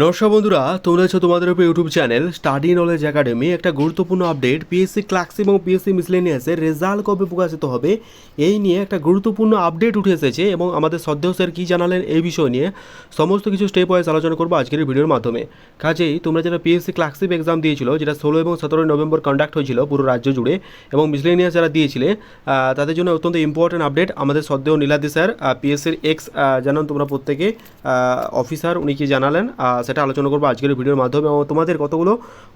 নমস্কার বন্ধুরা, তোমরা আছো তোমাদের উপর YouTube channel study knowledge academy. একটা গুরুত্বপূর্ণ আপডেট পিএসসি ক্লাক্স এবং পিএসসি মিসলেনিয়াসের রেজাল্ট কবে প্রকাশিত হবে, এই নিয়ে একটা গুরুত্বপূর্ণ আপডেট উঠে এসেছে এবং আমাদের সদ্য স্যার কী জানালেন এই বিষয় নিয়ে সমস্ত কিছু স্টেপ ওয়াইজ আলোচনা করব আজকের ভিডিওর মাধ্যমে। কাজেই তোমরা যারা পিএসসি ক্লাক্সিপ এক্সাম দিয়েছিল, যেটা ষোলো এবং সতেরোই নভেম্বর কন্ডাক্ট হয়েছিল পুরো রাজ্য জুড়ে এবং মিসলেনিয়াস যারা দিয়েছিলে তাদের জন্য অত্যন্ত ইম্পর্টেন্ট আপডেট আমাদের সদ্য নীলাদি স্যার পিএসসির এক্স জানান তোমরা প্রত্যেকে অফিসার উনি কি জানালেন সেটা আলোচনা করব আজকের ভিডিওর মাধ্যমে এবং তোমাদের কতগুলো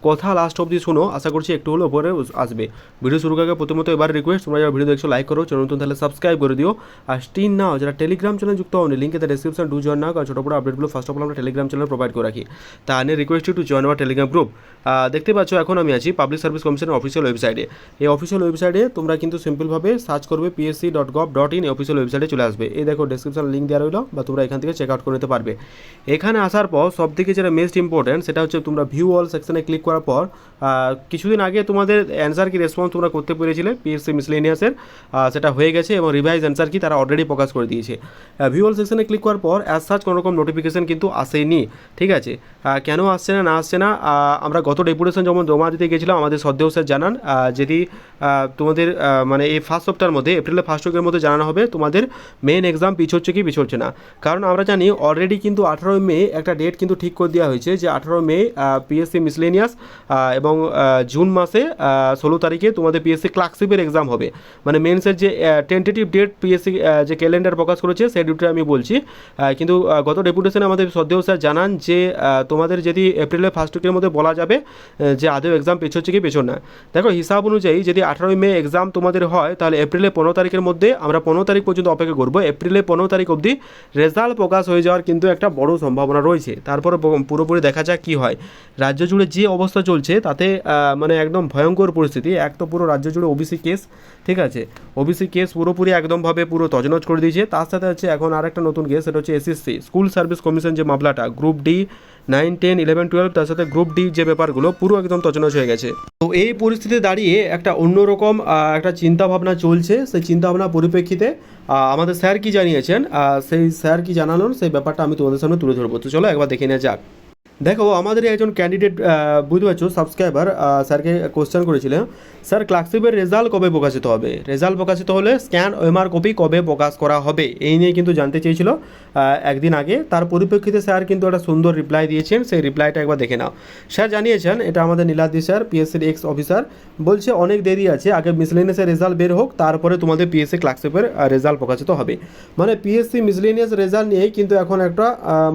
কথা লাস্ট অবধি শোনো। আশা করছি একটু হলে উপরে আসবে। ভিডিও শুরু আগে প্রথমত এবার রিকোয়েস্ট তোমরা যারা ভিডিও দেখছ লাইক করো, চ্যানেল নতুন তাহলে সাবস্ক্রাইব করে দিও। আর স্টিন নাও যারা টেলিগ্রাম চ্যানেল যুক্ত হন লিঙ্কে তার ডিসক্রিপশন টু জয়েন নাও কারণ ছোটো বড় আপডেটগুলো ফার্স্ট অফ অল আমরা টেলিগ্রাম চ্যানেল প্রোভাইড করে রাখি। তা নিয়ে request to join our Telegram group দেখতে পাচ্ছ এখন আমি আছি পাবলিক সার্ভিস কমিশনের অফিসিয়াল ওয়েবসাইটে এই অফিসিয়াল ওয়েবসাইটে তোমরা কিন্তু সিম্পলভাবে সার্চ করবে PSC dot gov dot in official ওয়েবসাইটে চলে আসবে। এই দেখো ডিসক্রিপশন লিঙ্ক দেওয়া রইল বা তোমরা এখান থেকে চেক আউট করে নিতে পারবে। এখানে আসার পর সব থেকে যেটা মোস্ট ইম্পর্টেন্ট সেটা হচ্ছে তোমরা ভিউ অল সেকশনে ক্লিক করার পর কিছুদিন আগে তোমাদের অ্যান্সার কি রেসপন্স তোমরা করতে পেরেছিলে পিএসসি মিসলেনিয়াসের সেটা হয়ে গেছে এবং রিভাইজ অ্যান্সার কি তারা অলরেডি প্রকাশ করে দিয়েছে। ভিউ অল সেকশনে ক্লিক করার পর অ্যাজ সাচ কোনো রকম নোটিফিকেশন কিন্তু আসেনি, ঠিক আছে? কেন আসছে না না আসছে না আমরা গত ডেপুটেশন যেমন জমা দিতে গেছিলাম, আমাদের সদ্দেও স্যার জানান যদি তোমাদের মানে এই ফার্স্ট সপ্তাহের মধ্যে এপ্রিলের ফার্স্ট উইকের মধ্যে জানানো হবে তোমাদের মেন এক্সাম পিছোচ্ছে কি পিছোচ্ছে না। কারণ আমরা জানি অলরেডি কিন্তু আঠারোই মে একটা ডেট কিন্তু ঠিক করে দেওয়া হয়েছে যে আঠারো মে পিএসসি মিসলেনিয়াস এবং জুন মাসে ষোলো তারিখে তোমাদের পিএসসি ক্লার্কশিপের এক্সাম হবে। মানে মেন্সের যে টেন্টেটিভ ডেট পিএসসি যে ক্যালেন্ডার প্রকাশ করেছে, সেই ডেটটা আমি বলছি। কিন্তু গত ডেপুটেশনে আমাদের সদ্দেও স্যার জানান যে তোমাদের যদি এপ্রিলের ফার্স্ট উইকের মধ্যে বলা যাবে যে আদৌ এক্সাম পেছোচ্ছে কি পেছন না। দেখো, হিসাব অনুযায়ী যদি আঠারোই মে এক্সাম তোমাদের হয়, তাহলে এপ্রিলের পনেরো তারিখের মধ্যে আমরা পনেরো তারিখ পর্যন্ত অপেক্ষা করব। এপ্রিলের পনেরো তারিখ অবধি রেজাল্ট প্রকাশ হয়ে যাওয়ার কিন্তু একটা বড় সম্ভাবনা রয়েছে। তারপরে পুরোপুরি দেখা যাক কী হয়। রাজ্য জুড়ে যে অবস্থা চলছে, তাতে মানে একদম ভয়ঙ্কর পরিস্থিতি। এক তো পুরো রাজ্য জুড়ে ওবিসি কেস ঠিক আছে? ওবিসি কেস পুরোপুরি একদমভাবে পুরো তজনজ করে দিয়েছে। তার সাথে হচ্ছে এখন আর একটা নতুন কেস সেটা হচ্ছে এসএসসি স্কুল সার্ভিস কমিশন যে মামলাটা group D nine ten eleven twelve তার সাথে গ্রুপ ডি যে ব্যাপারগুলো, পুরো একদম তছনছ হয়ে গেছে। তো এই পরিস্থিতিতে দাঁড়িয়ে একটা অন্যরকম একটা চিন্তা ভাবনা চলছে। সেই চিন্তা ভাবনা পরিপ্রেক্ষিতে আমাদের স্যার কি জানিয়েছেন? সেই স্যার কি জানালেন? সেই ব্যাপারটা আমি তোমাদের সামনে তুলে ধরবো। তো চলো একবার দেখে নেওয়া যাক। দেখো আমাদের একজন ক্যান্ডিডেট বুঝতে পারছ সাবস্ক্রাইবার স্যারকে কোশ্চেন করেছিলেন স্যার ক্লার্কশিপের রেজাল্ট কবে প্রকাশিত হবে? রেজাল্ট প্রকাশিত হলে স্ক্যান ওএমআর কপি কবে প্রকাশ করা হবে? এই নিয়ে কিন্তু জানতে চেয়েছিল একদিন আগে। তার পরিপ্রেক্ষিতে স্যার কিন্তু একটা সুন্দর রিপ্লাই দিয়েছেন, সেই রিপ্লাইটা একবার দেখে নাও। স্যার জানিয়েছেন, এটা আমাদের নীলাদ্রি স্যার পিএসসির এক্স অফিসার বলছে, অনেক দেরি আছে, আগে মিসলেনিয়াসের রেজাল্ট বের হোক, তারপরে তোমাদের পিএসসি ক্লার্কশিপের রেজাল্ট প্রকাশিত হবে। মানে পিএসসি মিসলেনিয়াস রেজাল্ট নিয়েই কিন্তু এখন একটা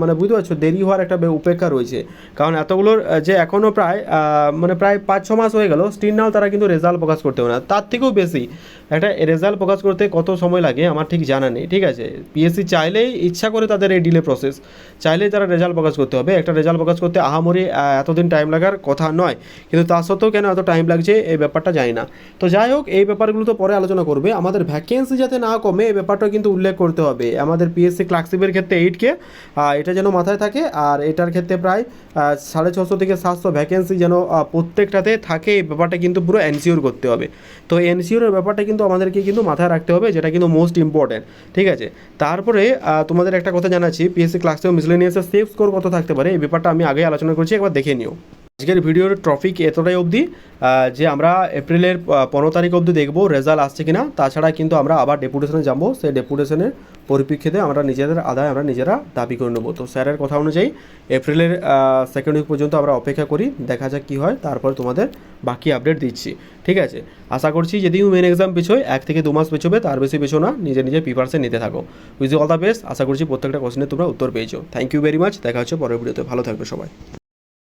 মানে বুঝতে পারছ, দেরি হওয়ার একটা উপেক্ষা রয়েছে। কারণ এতগুলোর যে এখনও প্রায় মানে প্রায় পাঁচ ছ মাস হয়ে গেল স্টিল নাও তারা কিন্তু রেজাল্ট প্রকাশ করতে না। তার থেকেও বেশি, একটা রেজাল্ট প্রকাশ করতে কত সময় লাগে আমার ঠিক জানা নেই, ঠিক আছে? পিএসসি চাইলেই ইচ্ছা করে তাদের এই ডিলে প্রসেস চাইলেই তারা রেজাল্ট প্রকাশ করতে হবে। একটা রেজাল্ট প্রকাশ করতে আহামরি এতদিন টাইম লাগার কথা নয়, কিন্তু তা সত্ত্বেও কেন এত টাইম লাগছে এই ব্যাপারটা জানি না। তো যাই হোক, এই ব্যাপারগুলো তো পরে আলোচনা করবে। আমাদের ভ্যাকেন্সি যাতে না কমে, এই ব্যাপারটা কিন্তু উল্লেখ করতে হবে। আমাদের পিএসসি ক্লার্কশিপের ক্ষেত্রে এইটকে এটা যেন মাথায় থাকে, আর এটার ক্ষেত্রে প্রায় আহ, সাড়ে ছশো থেকে সাতশো ভ্যাকেন্সি যেন প্রত্যেকটাতে থাকে এই ব্যাপারটা কিন্তু পুরো এনসিওর করতে হবে। তো এনসিওরের ব্যাপারটা কিন্তু আমাদেরকে কিন্তু মাথায় রাখতে হবে যেটা কিন্তু মোস্ট ইম্পর্ট্যান্ট ঠিক আছে? তারপরে তোমাদের একটা কথা জানাচ্ছি পিএসসি ক্লাস থেকে মিসলেনিয়াসের সেফ স্কোর কত থাকতে পারে এই ব্যাপারটা আমি আগে আলোচনা করছি একবার দেখে নিও। আজকের ভিডিওর টপিক এতটাই অবধি যে আমরা এপ্রিলের পনেরো তারিখ অবধি দেখব রেজাল্ট আসছে কিনা। তাছাড়া কিন্তু আমরা আবার ডেপুটেশনে যাব সেই ডেপুটেশনের পরিপ্রেক্ষিতে আমরা নিজেদের আদায় আমরা নিজেরা দাবি করে নেব। তো স্যারের কথা অনুযায়ী এপ্রিলের সেকেন্ড উইক পর্যন্ত আমরা অপেক্ষা করি, দেখা যাক কী হয়। তারপরে তোমাদের বাকি আপডেট দিচ্ছি। ঠিক আছে? আশা করছি যদি মেন এক্সাম পিছোয়, এক থেকে দু মাস পেছোবে, তার বেশি পেছো না। নিজে নিজে প্রিপারেশন নিতে থাকো। উইজ অল দ্য বেস্ট আশা করছি প্রত্যেকটা কোশ্চেনের তোমরা উত্তর পেয়েছ। থ্যাংক ইউ ভেরি মাচ দেখা হচ্ছে পরের ভিডিওতে ভালো থাকবে সবাই।